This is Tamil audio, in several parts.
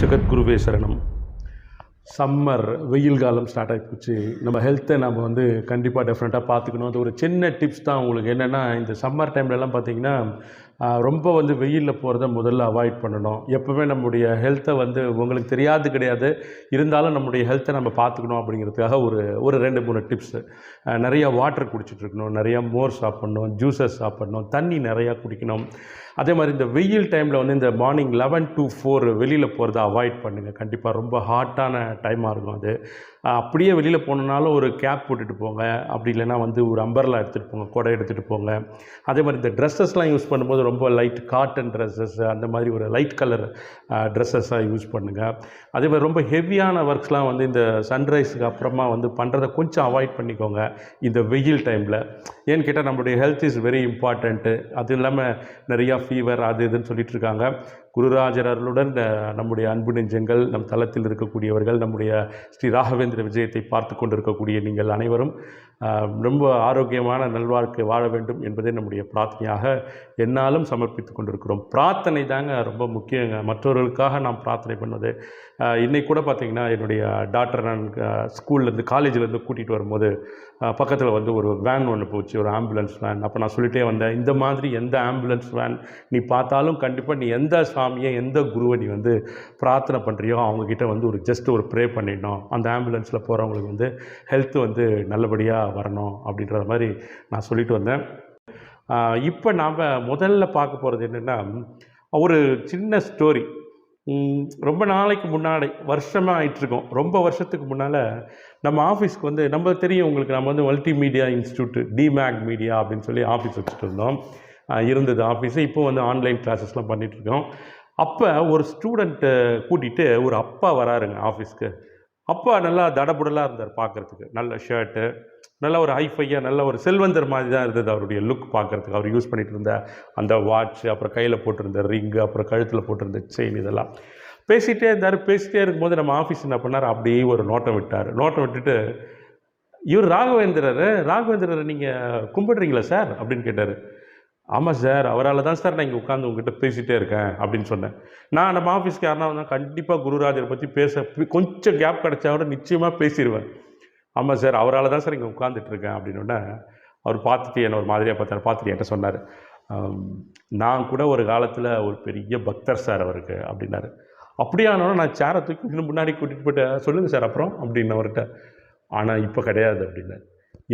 ஜெகத்குருவே சரணம். சம்மர் வெயில் காலம் ஸ்டார்ட் ஆகி போச்சு நம்ம ஹெல்த்தை நம்ம வந்து கண்டிப்பாக டெஃபினட்டாக பார்த்துக்கணும் அது ஒரு சின்ன டிப்ஸ் தான் உங்களுக்கு. என்னென்னா இந்த சம்மர் டைம்லலாம் பார்த்திங்கன்னா ரொம்ப வந்து வெயிலில் போகிறத முதல்ல அவாய்ட் பண்ணணும். எப்போவுமே நம்முடைய ஹெல்த்தை வந்து உங்களுக்கு தெரியாது கிடையாது. இருந்தாலும் நம்முடைய ஹெல்த்தை நம்ம பார்த்துக்கணும் அப்படிங்கிறதுக்காக ஒரு ஒரு ரெண்டு மூணு டிப்ஸு நிறையா வாட்டர் குடிச்சிட்ருக்கணும் நிறையா மோர் சாப்பிட்ணும் ஜூஸஸ் சாப்பிட்ணும். தண்ணி நிறையா குடிக்கணும். அதே மாதிரி இந்த வெயில் டைமில் வந்து இந்த மார்னிங் லெவன் டு ஃபோர் வெளியில் போகிறத அவாய்ட் பண்ணுங்கள் கண்டிப்பாக ரொம்ப ஹாட்டான டைமாக இருக்கும் அது. அப்படியே வெளியில் போகணுன்னாலும் ஒரு கேப் போட்டுட்டு போங்க. அப்படி இல்லைன்னா வந்து ஒரு அம்பர்லாம் எடுத்துகிட்டு போங்க கொடை எடுத்துகிட்டு போங்க. அதே மாதிரி இந்த ட்ரெஸ்ஸஸ்லாம் யூஸ் பண்ணும்போது ரொம்ப லைட் காட்டன் ட்ரெஸ்ஸஸ் அந்த மாதிரி ஒரு லைட் கலர் ட்ரெஸ்ஸஸாக யூஸ் பண்ணுங்கள் அதே மாதிரி ரொம்ப ஹெவியான ஒர்க்ஸ்லாம் வந்து இந்த சன்ரைஸுக்கு அப்புறமா வந்து பண்ணுறதை கொஞ்சம் அவாய்ட் பண்ணிக்கோங்க இந்த வெயில் டைமில் ஏன்னு கேட்டால் நம்மளுடைய ஹெல்த் இஸ் வெரி இம்பார்ட்டண்ட்டு அது இல்லாமல் நிறையா ஃபீவர் அது இதுன்னு சொல்லிட்டு இருக்காங்க குருராஜரர்களுடன் நம்முடைய அன்பு நெஞ்சங்கள் நம் தளத்தில் இருக்கக்கூடியவர்கள் நம்முடைய ஸ்ரீ ராகவேந்திர விஜயத்தை பார்த்து கொண்டிருக்கக்கூடிய நீங்கள் அனைவரும் ரொம்ப ஆரோக்கியமான நல்வாழ்க்கை வாழ வேண்டும் என்பதே நம்முடைய பிரார்த்தனையாக என்னாலும் சமர்ப்பித்து கொண்டிருக்கிறோம். பிரார்த்தனை தாங்க ரொம்ப முக்கியங்க. மற்றவர்களுக்காக நாம் பிரார்த்தனை பண்ணுவது. அஹ், இன்னைக்கு கூட பார்த்தீங்கன்னா என்னுடைய டாக்டர் நான் ஸ்கூல்லேருந்து காலேஜ்லேருந்து கூட்டிகிட்டு வரும்போது பக்கத்தில் வந்து ஒரு வேன் ஒன்று போச்சு. ஒரு ஆம்புலன்ஸ் வேன் அப்போ நான் சொல்லிகிட்டே வந்தேன் இந்த மாதிரி எந்த ஆம்புலன்ஸ் வேன் நீ பார்த்தாலும் கண்டிப்பாக நீ எந்த சாமியை எந்த குருவை நீ வந்து பிரார்த்தனை பண்ணுறியோ அவங்கக்கிட்ட வந்து ஒரு ஜஸ்ட் ஒரு ப்ரே பண்ணிடணும். அந்த ஆம்புலன்ஸில் போகிறவங்களுக்கு வந்து ஹெல்த் வந்து நல்லபடியாக வரணும் அப்படின்ற மாதிரி நான் சொல்லிட்டு வந்தேன். இப்போ நாம் முதல்ல பார்க்க போகிறது என்னென்னா ஒரு சின்ன ஸ்டோரி ரொம்ப நாளைக்கு முன்னாடி வருஷமாக ஆகிட்டுருக்கோம் ரொம்ப வருஷத்துக்கு முன்னால் நம்ம ஆஃபீஸ்க்கு வந்து நம்ம தெரியும் உங்களுக்கு நம்ம வந்து மல்டிமீடியா இன்ஸ்டியூட்டு டிமேக் மீடியா அப்படின்னு சொல்லி ஆஃபீஸ் வச்சுட்டு இருந்தோம். இருந்தது ஆஃபீஸு இப்போ வந்து ஆன்லைன் கிளாஸஸ்லாம் பண்ணிகிட்ருக்கோம் அப்போ ஒரு ஸ்டூடெண்ட்டை கூட்டிகிட்டு ஒரு அப்பா வராருங்க ஆஃபீஸ்க்கு அப்பா நல்லா தடபுடலாக இருந்தார் பார்க்குறதுக்கு நல்ல ஷர்ட்டு நல்ல ஒரு ஹைஃபையாக நல்ல ஒரு செல்வந்தர் மாதிரி தான் இருந்தது அவருடைய லுக் பார்க்குறதுக்கு. அவர் யூஸ் பண்ணிகிட்டு இருந்த அந்த வாட்ச் அப்புறம் கையில் போட்டிருந்த ரிங்கு அப்புறம் கழுத்தில் போட்டிருந்த செயின் இதெல்லாம். பேசிகிட்டே இருந்தார். பேசிகிட்டே இருக்கும்போது நம்ம ஆஃபீஸ் என்ன பண்ணார்? அப்படியே ஒரு நோட்டம் விட்டார். நோட்டம் விட்டுட்டு இவர் ராகவேந்திரர்? ராகவேந்திரரை நீங்கள் கும்பிடுறீங்களா சார் அப்படின்னு கேட்டார். ஆமாம் சார் அவரால் தான் சார் நான் இங்கே உட்காந்து உங்ககிட்ட பேசிகிட்டே இருக்கேன் அப்படின்னு சொன்னேன். நான் நம்ம ஆஃபீஸ்க்கு யாருனா வந்தால் கண்டிப்பாக குருராஜரை பற்றி பேச கொஞ்சம் கேப் கிடச்சா கூட நிச்சயமாக பேசிடுவேன் ஆமாம் சார் அவரால் தான் சார் இங்கே உட்காந்துட்டு இருக்கேன் அவர் பார்த்துட்டு என்னை ஒரு மாதிரியாக பார்த்தார். பார்த்துட்டு என்கிட்ட சொன்னார் நான் கூட ஒரு காலத்தில் ஒரு பெரிய பக்தர் சார் அவருக்கு அப்படின்னாரு. அப்படியானோட நான் சேரை தூக்கி இன்னும் முன்னாடி கூட்டிகிட்டு போயிட்டு சொல்லுங்கள் சார் அப்புறம்? அப்படின்னு அவர்கிட்ட ஆனால் இப்போ கிடையாது அப்படின்னாரு.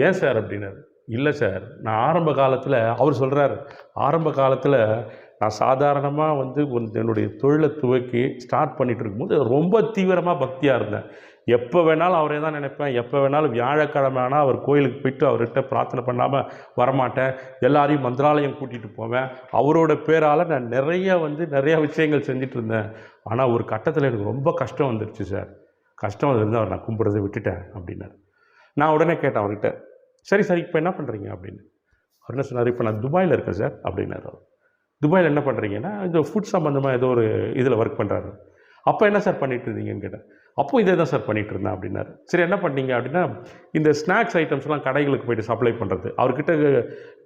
ஏன் சார்? அப்படின்னாரு. இல்லை சார் நான் ஆரம்ப காலத்தில் அவர் சொல்கிறாரு ஆரம்ப காலத்தில் நான் சாதாரணமாக வந்து என்னுடைய தொழிலை துவக்கி ஸ்டார்ட் பண்ணிகிட்டு இருக்கும்போது ரொம்ப தீவிரமாக பக்தியாக இருந்தேன். எப்போ வேணாலும் அவரே தான் நினைப்பேன். எப்போ வேணாலும் வியாழக்கிழமை ஆனால் அவர் கோயிலுக்கு போயிட்டு அவர்கிட்ட பிரார்த்தனை பண்ணாமல் வரமாட்டேன். எல்லாரையும் மந்திராலயம் கூட்டிகிட்டு போவேன். அவரோட பேரால் நான் நிறைய வந்து நிறைய விஷயங்கள் செஞ்சுட்டு இருந்தேன். ஆனால் ஒரு கட்டத்தில் எனக்கு ரொம்ப கஷ்டம் வந்துடுச்சு சார். கஷ்டம் வந்து அவர் நான் கும்பிட்றதை விட்டுட்டேன் அப்படின்னாரு. நான் உடனே கேட்டேன் அவர்கிட்ட சரி சரி இப்போ என்ன பண்ணுறீங்க அப்படின்னு. அவர் என்ன சொன்னார் இப்போ நான் துபாயில் இருக்கேன் சார். அப்படின்னாரு துபாயில் என்ன பண்ணுறீங்கன்னா இந்த ஃபுட் சம்மந்தமாக ஏதோ ஒரு இதில் ஒர்க் பண்ணுறாரு அப்போ என்ன சார் பண்ணிட்டு இருந்தீங்கன்னு கேட்டேன். அப்போது இதே தான் சார் பண்ணிகிட்டு இருந்தேன் அப்படின்னாரு. சரி என்ன பண்ணீங்க அப்படின்னா இந்த ஸ்நாக்ஸ் ஐட்டம்ஸ்லாம் கடைகளுக்கு போயிட்டு சப்ளை பண்ணுறது அவர்கிட்ட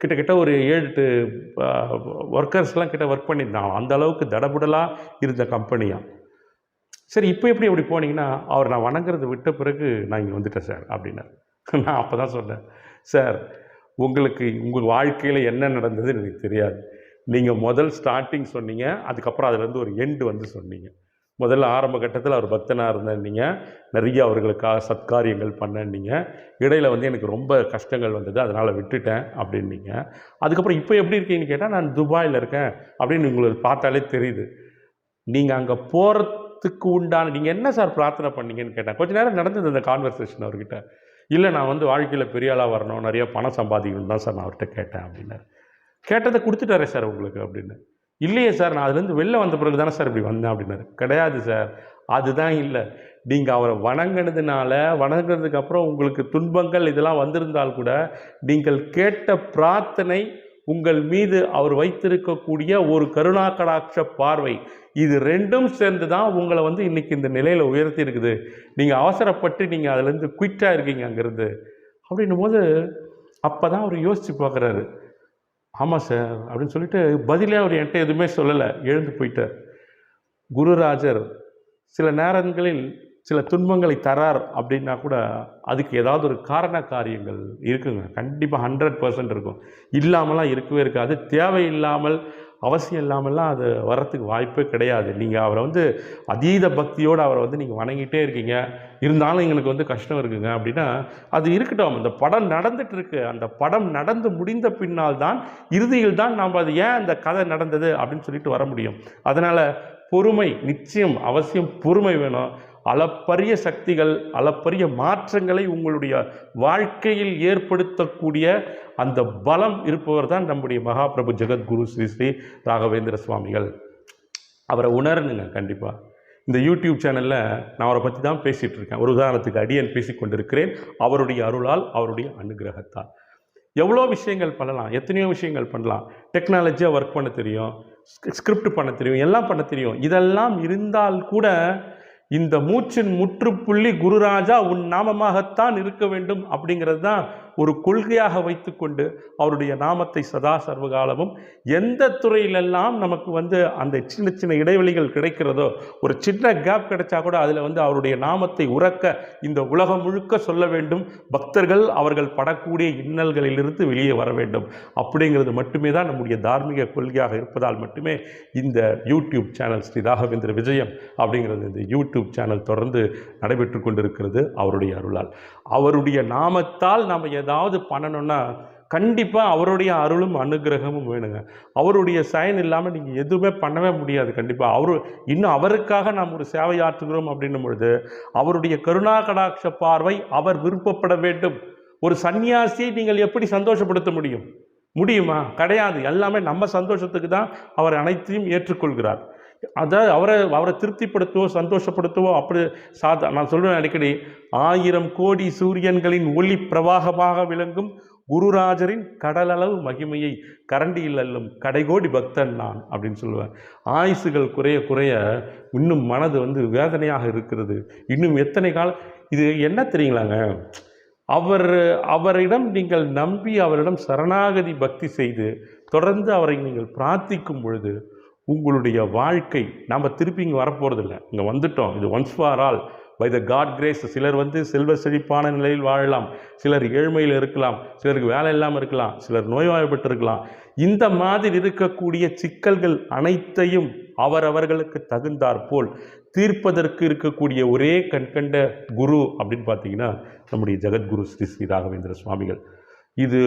கிட்டத்தட்ட ஒரு ஏழு எட்டு ஒர்க்கர்ஸ்லாம் கிட்ட ஒர்க் பண்ணியிருந்தாங்க அந்த அளவுக்கு தடபுடலாக இருந்த கம்பெனியாக சரி இப்போ எப்படி எப்படி போனீங்கன்னா அவர் நான் வணங்குறது விட்ட பிறகு நான் இங்கே வந்துட்டேன் சார் அப்படின்னார். நான் அப்போ தான் சொன்னேன் சார் உங்களுக்கு உங்கள் வாழ்க்கையில் என்ன நடந்ததுன்னு எனக்கு தெரியாது. நீங்கள் முதல் ஸ்டார்டிங் சொன்னீங்க அதுக்கப்புறம் அதுலேருந்து ஒரு எண்டு வந்து சொன்னீங்க. முதல்ல ஆரம்ப கட்டத்தில் அவர் பக்தனாக இருந்தேன்னீங்க. நிறைய அவர்களுக்காக சத்காரியங்கள் பண்ணீங்க இடையில் வந்து எனக்கு ரொம்ப கஷ்டங்கள் வந்தது அதனால் விட்டுட்டேன் அப்படின்னீங்க. அதுக்கப்புறம் இப்போ எப்படி இருக்கீங்கன்னு கேட்டால் நான் துபாயில் இருக்கேன் அப்படின்னு உங்களுக்கு பார்த்தாலே தெரியுது. நீங்கள் அங்கே போகிறதுக்கு உண்டான நீங்கள் என்ன சார் பிரார்த்தனை பண்ணீங்கன்னு கேட்டேன் கொஞ்ச நேரம் நடந்தது அந்த கான்வர்சேஷன் அவர்கிட்ட. இல்லை நான் வந்து வாழ்க்கையில் பெரிய ஆளாக வரணும் நிறைய பணம் சம்பாதிக்கணும் தான் சார் நான் அவர்கிட்ட கேட்டேன் அப்படின்னாரு. கேட்டதை கொடுத்துட்டாரே சார் உங்களுக்கு அப்படின்னு. இல்லையே சார் நான் அதுலேருந்து வெளில வந்த பிறகு தானே சார் இப்படி வந்தேன் அப்படின்னாரு. கிடையாது சார் அதுதான் இல்லை. நீங்கள் அவரை வணங்கினதுனால வணங்கினதுக்கு அப்புறம் உங்களுக்கு துன்பங்கள் இதெல்லாம் வந்திருந்தால் கூட நீங்கள் கேட்ட பிரார்த்தனை உங்கள் மீது அவர் வைத்திருக்கக்கூடிய ஒரு கருணா கடாட்ச பார்வை இது ரெண்டும் சேர்ந்து தான் உங்களை வந்து இன்றைக்கி இந்த நிலையில் உயர்த்தி இருக்குது. நீங்கள் அவசரப்பட்டு நீங்கள் அதுலேருந்து குயிட்டாக இருக்கீங்க அங்கேருந்து. அப்படின்னும் போது அப்போ தான் அவர் யோசித்து பார்க்குறாரு. ஆமாம் சார் அப்படின்னு சொல்லிட்டு பதிலே அவர் என்கிட்ட எதுவுமே சொல்லலை. எழுந்து போயிட்டார். குருராஜர் சில நேரங்களில் சில துன்பங்களை தரார் அப்படின்னா கூட அதுக்கு ஏதாவது ஒரு காரண காரியங்கள் இருக்குங்க. கண்டிப்பாக ஹண்ட்ரட் பர்சன்ட் இருக்கும். இல்லாமலாம் இருக்கவே இருக்காது. தேவையில்லாமல் அவசியம் இல்லாமல்லாம் அது வர்றதுக்கு வாய்ப்பே கிடையாது. நீங்கள் அவரை வந்து அதீத பக்தியோடு அவரை வந்து நீங்கள் வணங்கிட்டே இருக்கீங்க. இருந்தாலும் எங்களுக்கு வந்து கஷ்டம் இருக்குங்க. அப்படின்னா அது இருக்கட்டும். அந்த படம் நடந்துட்டு இருக்கு. அந்த படம் நடந்து முடிந்த பின்னால் தான் இறுதியில் தான் நாம் அது ஏன் அந்த கதை நடந்தது அப்படின்னு சொல்லிட்டு வர முடியும். அதனால் பொறுமை நிச்சயம் அவசியம் பொறுமை வேணும். அளப்பரிய சக்திகள் அளப்பரிய மாற்றங்களை உங்களுடைய வாழ்க்கையில் ஏற்படுத்தக்கூடிய அந்த பலம் இருப்பவர் தான் நம்முடைய மகாபிரபு ஜெகத்குரு ஸ்ரீ ஸ்ரீ ராகவேந்திர சுவாமிகள். அவரை உணரணுங்க கண்டிப்பாக இந்த யூடியூப் சேனலில் நான் அவரை பற்றி தான் பேசிகிட்டு இருக்கேன். ஒரு உதாரணத்துக்கு அடியன் பேசிக் கொண்டிருக்கிறேன். அவருடைய அருளால் அவருடைய அனுகிரகத்தால். எவ்வளோ விஷயங்கள் பண்ணலாம்? எத்தனையோ விஷயங்கள் பண்ணலாம்? டெக்னாலஜியாக ஒர்க் பண்ண தெரியும் ஸ்கிரிப்ட் பண்ண தெரியும் எல்லாம் பண்ண தெரியும். இதெல்லாம் இருந்தால் கூட இந்த மூச்சின் முற்றுப்புள்ளி குருராஜா உன் நாமமாகத்தான் இருக்க வேண்டும் அப்படிங்கிறது தான் ஒரு கொள்கையாக வைத்துக்கொண்டு அவருடைய நாமத்தை சதா சர்வகாலமும் எந்த துறையிலெல்லாம் நமக்கு வந்து அந்த சின்ன சின்ன இடைவெளிகள் கிடைக்கிறதோ ஒரு சின்ன கேப் கிடைச்சா கூட அதில் வந்து அவருடைய நாமத்தை உறக்க இந்த உலகம் முழுக்க சொல்ல வேண்டும். பக்தர்கள் அவர்கள் படக்கூடிய இன்னல்களிலிருந்து வெளியே வர வேண்டும். அப்படிங்கிறது மட்டுமே தான் நம்முடைய தார்மீக கொள்கையாக இருப்பதால் மட்டுமே இந்த யூடியூப் சேனல் ஸ்ரீ ராகவேந்திர விஜயம் அப்படிங்கிறது இந்த யூடியூப் சேனல் தொடர்ந்து நடைபெற்று கொண்டிருக்கிறது அவருடைய அருளால். அவருடைய நாமத்தால் நாம் ஏதாவது பண்ணணும்னா கண்டிப்பாக அவருடைய அருளும் அனுகிரகமும் வேணுங்க. அவருடைய சயன் இல்லாமல் நீங்கள் எதுவுமே பண்ணவே முடியாது கண்டிப்பாக அவரு இன்னும் அவருக்காக நாம் ஒரு சேவையாற்றுகிறோம் அப்படின்னும் பொழுது அவருடைய கருணா கடாட்ச பார்வை அவர் விருப்பப்பட வேண்டும். ஒரு சன்னியாசியை நீங்கள் எப்படி சந்தோஷப்படுத்த முடியும்? முடியுமா? கிடையாது. எல்லாமே நம்ம சந்தோஷத்துக்கு தான் அவர் அனைத்தையும் ஏற்றுக்கொள்கிறார். அதாவது அவரை அவரை திருப்திப்படுத்தவோ சந்தோஷப்படுத்தவோ அப்படி சாதா நான் சொல்லுவேன் அடிக்கடி ஆயிரம் கோடி சூரியன்களின் ஒளி பிரவாகமாக விளங்கும் குருராஜரின் கடலளவு மகிமையை கரண்டியில் அல்லும் கடைகோடி பக்தன் நான் அப்படின்னு சொல்லுவேன் ஆயுசுகள் குறைய குறைய இன்னும் மனது வந்து வேதனையாக இருக்கிறது. இன்னும் எத்தனை காலம் இது என்ன தெரியுங்களாங்க? அவர் அவரிடம் நீங்கள் நம்பி அவரிடம் சரணாகதி பக்தி செய்து தொடர்ந்து அவரை நீங்கள் பிரார்த்திக்கும் பொழுது உங்களுடைய வாழ்க்கை நாம் திருப்பி இங்கே வரப்போகிறதில்ல இங்கே வந்துட்டோம். இது once for all by the God grace சிலர் வந்து செல்வ செழிப்பான நிலையில் வாழலாம். சிலர் ஏழ்மையில் இருக்கலாம். சிலருக்கு வேலை இல்லாமல் இருக்கலாம். சிலர் நோய்வாய்ப்பட்டிருக்கலாம். இந்த மாதிரி இருக்கக்கூடிய சிக்கல்கள் அனைத்தையும் அவரவர்களுக்கு தகுந்தாற்போல் தீர்ப்பதற்கு இருக்கக்கூடிய ஒரே கண்கண்ட குரு அப்படின்னு பார்த்தீங்கன்னா நம்முடைய ஜெகத்குரு ஸ்ரீ ஸ்ரீ ராகவேந்திர சுவாமிகள். இது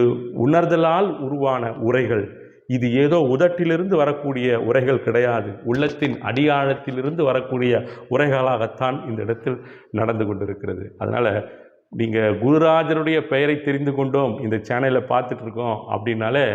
உணர்தலால் உருவான உரைகள். இது ஏதோ உதட்டிலிருந்து வரக்கூடிய உரைகள் கிடையாது. உள்ளத்தின் அடியாழத்திலிருந்து வரக்கூடிய உரைகளாகத்தான் இந்த இடத்தில் நடந்து கொண்டிருக்கிறது. அதனால் நீங்கள் குருராஜருடைய பெயரை தெரிந்து கொண்டோம் இந்த சேனலை பார்த்துட்டு இருக்கோம் அப்படின்னாலே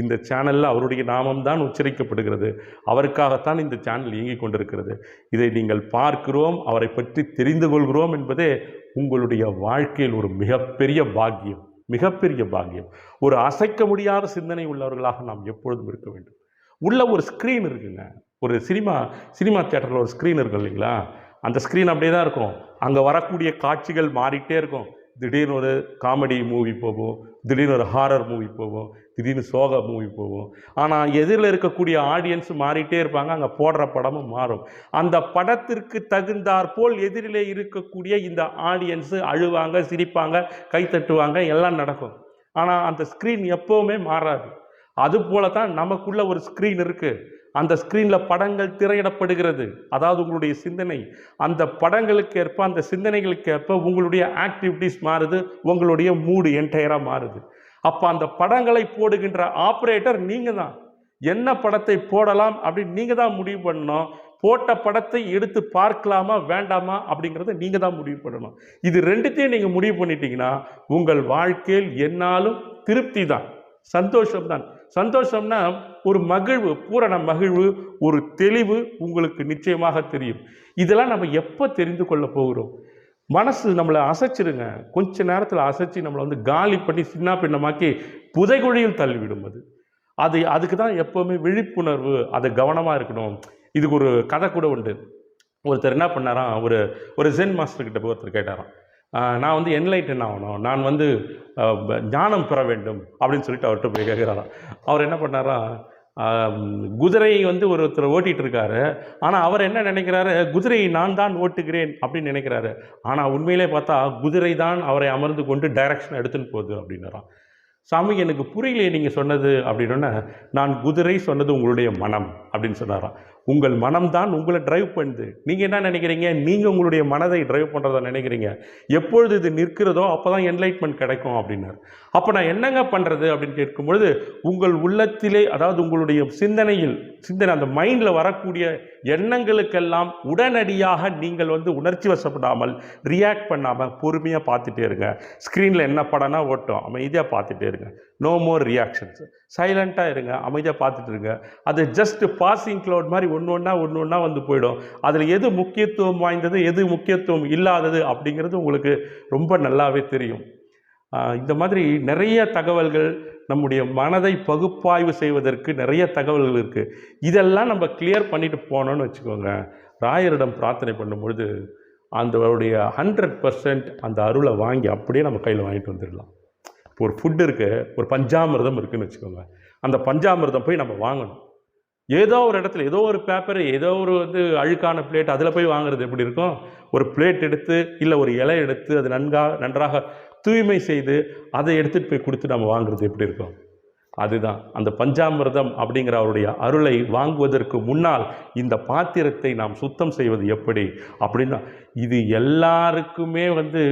இந்த சேனலில் அவருடைய நாமம் தான் உச்சரிக்கப்படுகிறது. அவருக்காகத்தான் இந்த சேனல் இயங்கிக் கொண்டிருக்கிறது. இதை நீங்கள் பார்க்கிறோம் அவரை பற்றி தெரிந்து கொள்கிறோம் என்பதே உங்களுடைய வாழ்க்கையில் ஒரு மிகப்பெரிய பாக்கியம். மிகப்பெரிய பாக்கியம். ஒரு அசைக்க முடியாத சிந்தனை உள்ளவர்களாக நாம் எப்பொழுதும் இருக்க வேண்டும். உள்ள ஒரு ஸ்க்ரீன் இருக்குங்க. ஒரு சினிமா சினிமா தியேட்டரில் ஒரு ஸ்க்ரீன் இருக்கும் இல்லைங்களா? அந்த ஸ்க்ரீன் அப்படியே தான் இருக்கும். அங்கே வரக்கூடிய காட்சிகள் மாறிட்டே இருக்கும். திடீர்னு ஒரு காமெடி மூவி போகும். திடீர்னு ஒரு ஹாரர் மூவி போகும் திடீர்னு சோக மூவி போகும் ஆனால் எதிரில் இருக்கக்கூடிய ஆடியன்ஸ் மாறிட்டே இருப்பாங்க அங்கே போடுற படமும் மாறும். அந்த படத்திற்கு தகுந்தாற் போல் எதிரிலே இருக்கக்கூடிய இந்த ஆடியன்ஸு அழுவாங்க சிரிப்பாங்க கை தட்டுவாங்க எல்லாம் நடக்கும். ஆனால் அந்த ஸ்க்ரீன் எப்போவுமே மாறாது. அதுபோல தான் நமக்குள்ள ஒரு ஸ்க்ரீன் இருக்குது அந்த ஸ்க்ரீனில் படங்கள் திரையிடப்படுகிறது. அதாவது உங்களுடைய சிந்தனை. அந்த படங்களுக்கு ஏற்ப அந்த சிந்தனைகளுக்கு ஏற்ப உங்களுடைய ஆக்டிவிட்டீஸ் மாறுது உங்களுடைய மூடு என்டையராக மாறுது. அப்போ அந்த படங்களை போடுகின்ற ஆப்ரேட்டர் நீங்கள் தான் என்ன படத்தை போடலாம் அப்படின்னு நீங்கள் தான் முடிவு பண்ணணும். போட்ட படத்தை எடுத்து பார்க்கலாமா வேண்டாமா அப்படிங்கிறத நீங்கள் தான் முடிவு பண்ணணும். இது ரெண்டுத்தையும் நீங்கள் முடிவு பண்ணிட்டீங்கன்னா உங்கள் வாழ்க்கையில் என்னாலும் திருப்தி தான் சந்தோஷம் தான் சந்தோஷம்னா ஒரு மகிழ்வு பூரண மகிழ்வு ஒரு தெளிவு உங்களுக்கு நிச்சயமாக தெரியும். இதெல்லாம் நம்ம எப்போ தெரிந்து கொள்ள போகிறோம்? மனசு நம்மளை அசைச்சிருங்க. கொஞ்ச நேரத்தில் அசைச்சு நம்மளை வந்து காலி பண்ணி சின்ன பின்னமாக்கி புதைகுழியில் தள்ளிவிடும் அது. அது அதுக்கு தான் எப்போவுமே விழிப்புணர்வு அது கவனமாக இருக்கணும். இதுக்கு ஒரு கதை கூட உண்டு. ஒருத்தர் என்ன பண்ணாராம்? ஒரு ஒரு ஜென் மாஸ்டர் கிட்ட போய் ஒருத்தர் கேட்டாராம். நான் வந்து என்லைட்டன் ஆகணும். நான் வந்து ஞானம் பெற வேண்டும் அப்படின்னு சொல்லிட்டு அவர்கிட்ட போய் கேட்குறாராம் அவர் என்ன பண்ணாரா குதிரையை வந்து ஒருத்தர் ஓட்டிகிட்டு இருக்காரு. ஆனால் அவர் என்ன நினைக்கிறாரு குதிரையை நான் தான் ஓட்டுகிறேன் அப்படின்னு நினைக்கிறாரு. ஆனால் உண்மையிலே பார்த்தா குதிரை தான் அவரை அமர்ந்து கொண்டு டைரக்ஷன் எடுத்துன்னு போகுது அப்படின்னுறான் சாமி எனக்கு புரியலையே நீங்கள் சொன்னது அப்படின்னோடனே நான் குதிரை சொன்னது உங்களுடைய மனம். அப்படின்னு சொன்னாராம். உங்கள் மனம் தான் உங்களை டிரைவ் பண்ணுது. நீங்கள் என்ன நினைக்கிறீங்க? நீங்கள் உங்களுடைய மனதை டிரைவ் பண்ணுறதா நினைக்கிறீங்க? எப்பொழுது இது நிற்கிறதோ அப்போ தான் என்லைட்மெண்ட் கிடைக்கும் அப்படின்னாரு. அப்போ நான் என்னங்க பண்ணுறது அப்படின்னு கேட்கும்பொழுது உங்கள் உள்ளத்திலே அதாவது உங்களுடைய சிந்தனையில் சிந்தனை அந்த மைண்டில் வரக்கூடிய எண்ணங்களுக்கெல்லாம் உடனடியாக நீங்கள் வந்து உணர்ச்சி வசப்படாமல் ரியாக்ட் பண்ணாமல் பொறுமையாக பார்த்துட்டே இருங்க. ஸ்க்ரீனில் என்ன படம்னா ஓட்டும். அமைதியாக பார்த்துட்டே இருங்க. நோ மோர் ரியாக்ஷன்ஸ் சைலண்ட்டாக இருங்க. அமைதியாக பார்த்துட்டு இருங்க. அது ஜஸ்ட் பாசிங் க்ளவுட் மாதிரி ஒன்று ஒன்றா ஒன்று ஒன்றா வந்து போயிடும். அதில் எது முக்கியத்துவம் வாய்ந்தது எது முக்கியத்துவம் இல்லாதது அப்படிங்கிறது உங்களுக்கு ரொம்ப நல்லாவே தெரியும். இந்த மாதிரி நிறைய தகவல்கள் நம்முடைய மனதை பகுப்பாய்வு செய்வதற்கு நிறைய தகவல்கள் இருக்குது இதெல்லாம் நம்ம கிளியர் பண்ணிட்டு போனோம்னு வச்சுக்கோங்க. ராயரிடம் பிரார்த்தனை பண்ணும்பொழுது அந்தவருடைய ஹண்ட்ரட் பர்சன்ட் அந்த அருளை வாங்கி அப்படியே நம்ம கையில் வாங்கிட்டு வந்துடலாம். இப்போ ஒரு ஃபுட் இருக்குது ஒரு பஞ்சாமிர்தம் இருக்குன்னு வச்சுக்கோங்க. அந்த பஞ்சாமிர்தம் போய் நம்ம வாங்கணும். ஏதோ ஒரு இடத்துல ஏதோ ஒரு பேப்பர் ஏதோ ஒரு வந்து அழுக்கான பிளேட் அதில் போய் வாங்குறது எப்படி இருக்கும்? ஒரு பிளேட் எடுத்து இல்லை ஒரு இலை எடுத்து அது நன்காக நன்றாக தூய்மை செய்து அதை எடுத்துகிட்டு போய் கொடுத்து நம்ம வாங்குறது எப்படி இருக்கும்? அதுதான். அந்த பஞ்சாமிர்தம் அப்படிங்கிற அவருடைய அருளை வாங்குவதற்கு முன்னால் இந்த பாத்திரத்தை நாம் சுத்தம் செய்வது எப்படி? அப்படின்னா இது எல்லாருக்குமே வந்து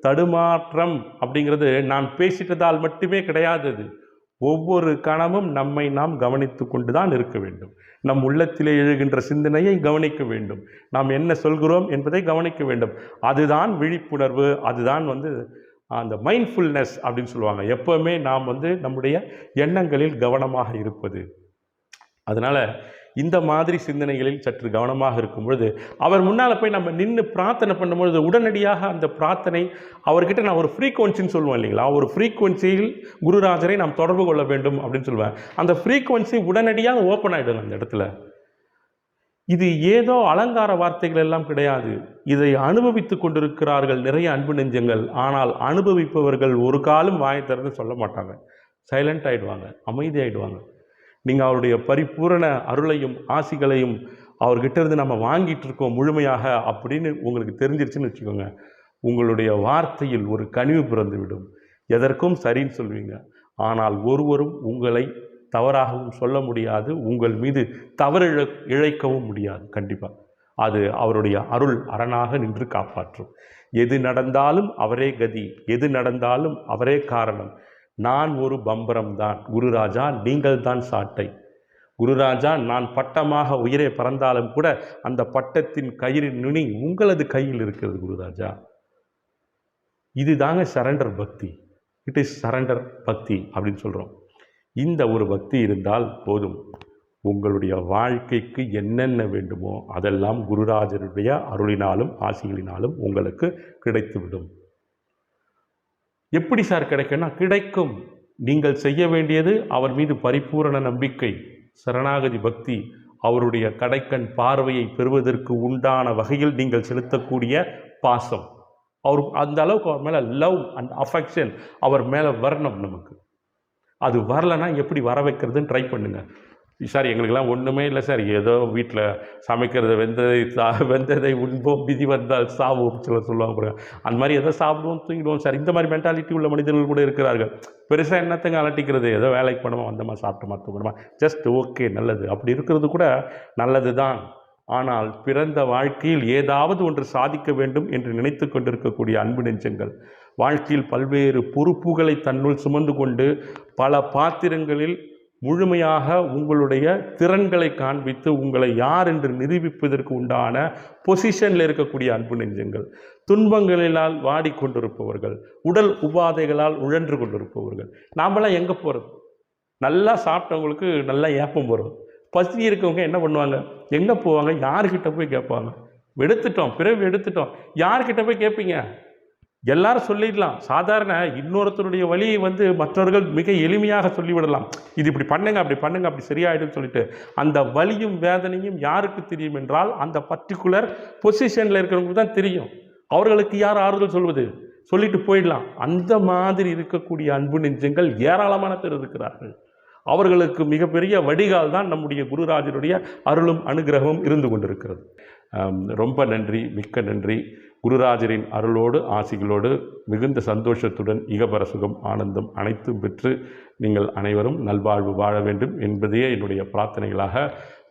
தடுமாற்றம் அப்படிங்கிறது நான் பேசிட்டதால் மட்டுமே கிடையாது அது. ஒவ்வொரு கணமும் நம்மை நாம் கவனித்து கொண்டு தான் இருக்க வேண்டும். நம் உள்ளத்திலே எழுகின்ற சிந்தனையை கவனிக்க வேண்டும். நாம் என்ன சொல்கிறோம் என்பதை கவனிக்க வேண்டும். அதுதான் விழிப்புணர்வு அதுதான் வந்து அந்த மைண்ட்ஃபுல்னஸ் அப்படின்னு சொல்லுவாங்க. எப்போவுமே நாம் வந்து நம்முடைய எண்ணங்களில் கவனமாக இருப்பது. அதனால் இந்த மாதிரி சிந்தனைகளில் சற்று கவனமாக இருக்கும் பொழுது அவர் முன்னால் போய் நம்ம நின்று பிரார்த்தனை பண்ணும்பொழுது உடனடியாக அந்த பிரார்த்தனை அவர்கிட்ட நான் ஒரு ஃப்ரீக்குவன்சின்னு சொல்லுவேன் இல்லைங்களா? ஒரு ஃப்ரீக்குவன்சியில் குருராஜரை நாம் தொடர்பு கொள்ள வேண்டும் அப்படின்னு சொல்லுவேன். அந்த ஃப்ரீக்குவன்சி உடனடியாக ஓப்பன் ஆகிடும் அந்த இடத்துல. இது ஏதோ அலங்கார வார்த்தைகள் எல்லாம் கிடையாது. இதை அனுபவித்து கொண்டிருக்கிறார்கள் நிறைய அன்பு நெஞ்சங்கள். ஆனால் அனுபவிப்பவர்கள் ஒரு காலம் வாயை திறந்து சொல்ல மாட்டாங்க. சைலண்ட் ஆகிடுவாங்க அமைதி ஆகிடுவாங்க நீங்கள் அவருடைய பரிபூரண அருளையும் ஆசிகளையும் அவர்கிட்ட இருந்து நம்ம வாங்கிட்டு இருக்கோம் முழுமையாக அப்படின்னு உங்களுக்கு தெரிஞ்சிருச்சுன்னு வச்சுக்கோங்க. உங்களுடைய வார்த்தையில் ஒரு கனிவு பிறந்துவிடும். எதற்கும் சரின்னு சொல்வீங்க. ஆனால் ஒருவரும் உங்களை தவறாகவும் சொல்ல முடியாது உங்கள் மீது தவறு இழைக்கவும் முடியாது. கண்டிப்பாக அது அவருடைய அருள் அரணாக நின்று காப்பாற்றும். எது நடந்தாலும் அவரே கதி எது நடந்தாலும் அவரே காரணம். நான் ஒரு பம்பரம் தான் குருராஜா நீங்கள் தான் சாட்டை. குருராஜா நான் பட்டமாக உயிரே பறந்தாலும் கூட அந்த பட்டத்தின் கயிறின் நுனி உங்களது கையில் இருக்கிறது குருராஜா. இது தாங்க சரண்டர் பக்தி. இட் இஸ் சரண்டர் பக்தி அப்படின்னு சொல்கிறோம் இந்த ஒரு பக்தி இருந்தால் போதும். உங்களுடைய வாழ்க்கைக்கு என்னென்ன வேண்டுமோ அதெல்லாம் குருராஜருடைய அருளினாலும் ஆசிகளினாலும் உங்களுக்கு கிடைத்துவிடும். எப்படி சார் கிடைக்கும்னா கிடைக்கும். நீங்கள் செய்ய வேண்டியது அவர் மீது பரிபூரண நம்பிக்கை சரணாகதி பக்தி அவருடைய கடைக்கண் பார்வையை பெறுவதற்கு உண்டான வகையில் நீங்கள் செலுத்தக்கூடிய பாசம். அவர் அந்த அளவுக்கு அவர் மேலே லவ் அண்ட் அஃபெக்ஷன் அவர் மேலே வரணும் நமக்கு. அது வரலைன்னா எப்படி வர வைக்கிறதுன்னு ட்ரை பண்ணுங்கள் சார் எங்களுக்கெல்லாம் ஒன்றுமே இல்லை சார். ஏதோ வீட்டில் சமைக்கிறது வெந்ததை சா வெந்ததை உண்போம் விதி வந்தால் சாவோம் சிலர் சொல்லுவாங்க பாருங்க. அந்த மாதிரி எதோ சாப்பிடுவோம் தூங்கிடுவோம் சார். இந்த மாதிரி மென்டாலிட்டி உள்ள மனிதர்கள் கூட இருக்கிறார்கள். பெருசாக என்னத்தங்க அலட்டிக்கிறது? ஏதோ வேலைக்கு போனோமா வந்தோமா சாப்பிட்டோமா தூங்கணுமா ஜஸ்ட் ஓகே நல்லது. அப்படி இருக்கிறது கூட நல்லது தான் ஆனால் பிறந்த வாழ்க்கையில் ஏதாவது ஒன்று சாதிக்க வேண்டும் என்று நினைத்து கொண்டிருக்கக்கூடிய அன்பு நெஞ்சங்கள். வாழ்க்கையில் பல்வேறு பொறுப்புகளை தன்னுள் சுமந்து கொண்டு பல பாத்திரங்களில் முழுமையாக உங்களுடைய திறன்களை காண்பித்து உங்களை யார் என்று நிரூபிப்பதற்கு உண்டான பொசிஷனில் இருக்கக்கூடிய அன்பு நெஞ்சங்கள். துன்பங்களினால் வாடிக்கொண்டிருப்பவர்கள் உடல் உபாதைகளால் உழன்று கொண்டிருப்பவர்கள். நாமெல்லாம் எங்கே போகிறது நல்லா சாப்பிட்டவங்களுக்கு நல்லா ஏப்பம் வரும். பசி இருக்கவங்க என்ன பண்ணுவாங்க? எங்கே போவாங்க? யார்கிட்ட போய் கேட்பாங்க? எடுத்துட்டோம் பிறகு எடுத்துட்டோம். யார்கிட்ட போய் கேட்பீங்க? எல்லாரும் சொல்லிடலாம். சாதாரண இன்னொருத்தருடைய வழியை வந்து மற்றவர்கள் மிக எளிமையாக சொல்லிவிடலாம். இது இப்படி பண்ணுங்க அப்படி பண்ணுங்க அப்படி சரியாயிடும் சொல்லிட்டு அந்த வலியும் வேதனையும் யாருக்கு தெரியும் என்றால் அந்த பர்டிகுலர் பொசிஷனில் இருக்கிறவங்களுக்கு தான் தெரியும். அவர்களுக்கு யார் ஆறுதல் சொல்வது? சொல்லிட்டு போயிடலாம். அந்த மாதிரி இருக்கக்கூடிய அன்பு நெஞ்சங்கள் ஏராளமான பேர் இருக்கிறார்கள். அவர்களுக்கு மிகப்பெரிய வடிகால் தான் நம்முடைய குருராஜருடைய அருளும் அனுகிரகமும் இருந்து கொண்டிருக்கிறது. ரொம்ப நன்றி மிக்க நன்றி. குருராஜரின் அருளோடு ஆசிகளோடு மிகுந்த சந்தோஷத்துடன் இகபர சுகம் ஆனந்தம் அனைத்தும் பெற்று நீங்கள் அனைவரும் நல்வாழ்வு வாழ வேண்டும் என்பதையே என்னுடைய பிரார்த்தனைகளாக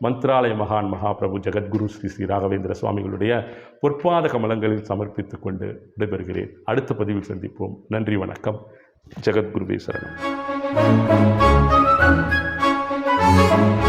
மந்த்ராலய மகான் மகாபிரபு ஜெகத்குரு ஸ்ரீ ஸ்ரீ ராகவேந்திர சுவாமிகளுடைய பொற்பாத கமலங்களில் சமர்ப்பித்துக் கொண்டு விடைபெறுகிறேன். அடுத்த பதிவில் சந்திப்போம். நன்றி வணக்கம். ஜெகத்குருவே சரணம். thank you